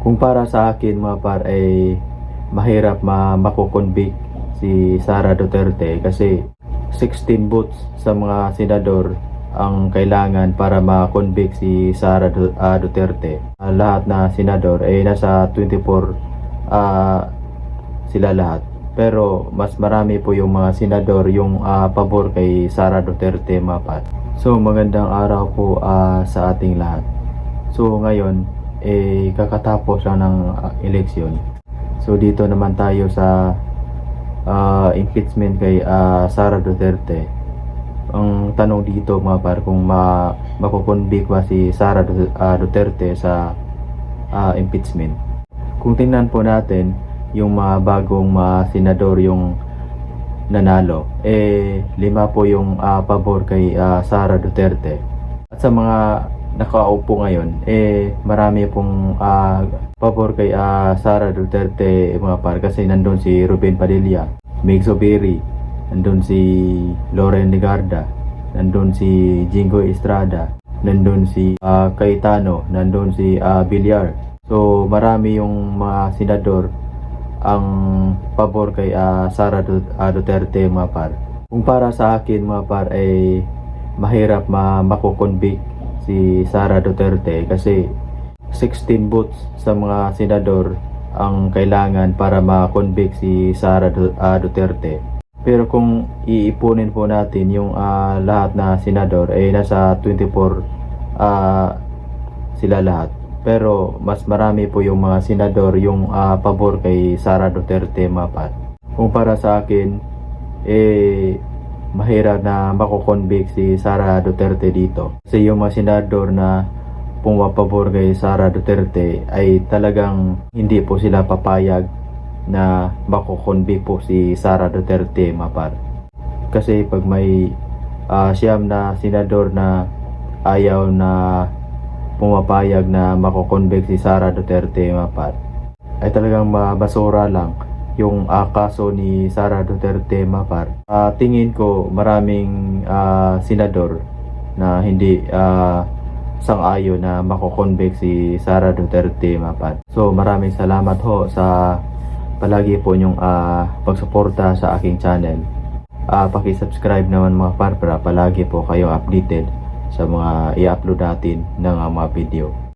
Kung para sa akin mga par ay mahirap ma makukonvict si Sara Duterte kasi 16 votes sa mga senador ang kailangan para ma-convict si Sara ah, Duterte. Ah, lahat na senador ay nasa 24 ah, sila lahat. Pero mas marami po yung mga senador yung ah, pabor kay Sara Duterte mga par. So magandang araw po ah, sa ating lahat. So ngayon, eh kakatapos lang ng ah, eleksyon. So dito naman tayo sa ah, impeachment kay ah, Sara Duterte. Ang tanong dito mga par kung ma makukonvict ba si Sara Du- Duterte sa ah, impeachment. Kung tingnan po natin yung mga bagong mga senador yung nanalo, eh lima po yung ah, pabor kay ah, Sara Duterte. At sa mga nakaupo ngayon, eh marami pong ah, pabor kay ah, Sara Duterte mga par kasi nandun si Ruben Padilla, Mig Zubiri, nandun si Loren Legarda, nandun si Jingo Estrada, nandun si ah, Cayetano, nandun si ah, Villar. So marami yung mga senador ang pabor kay ah, Sara Du- Duterte mga par. Kung para sa akin mga par ay mahirap ma makukonvict si Sara Duterte kasi 16 votes sa mga senador ang kailangan para ma-convict si Sara ah, Duterte. Pero kung iipunin po natin yung ah, lahat na senador ay nasa 24 ah, sila lahat. Pero mas marami po yung mga senador yung ah, pabor kay Sara Duterte mapat. Kung para sa akin, eh mahirap na makukonvict si Sara Duterte dito. Kasi yung mga senador na pumapabor kay Sara Duterte ay talagang hindi po sila papayag na makukonvict po si Sara Duterte mapar. Kasi pag may ah, siyam na senador na ayaw na pumapayag na makukonvict si Sara Duterte mapat ay talagang mabasura lang yung ah, kaso ni Sara Duterte mapar. Ah, tingin ko maraming ah, senador na hindi ah, sang-ayon na makukonvict si Sara Duterte mapat. So maraming salamat ho sa palagi po nyong ah, pagsuporta sa aking channel. Ah, paki-subscribe naman mga par para palagi po kayo updated sa mga i-upload natin ng ah, mga video.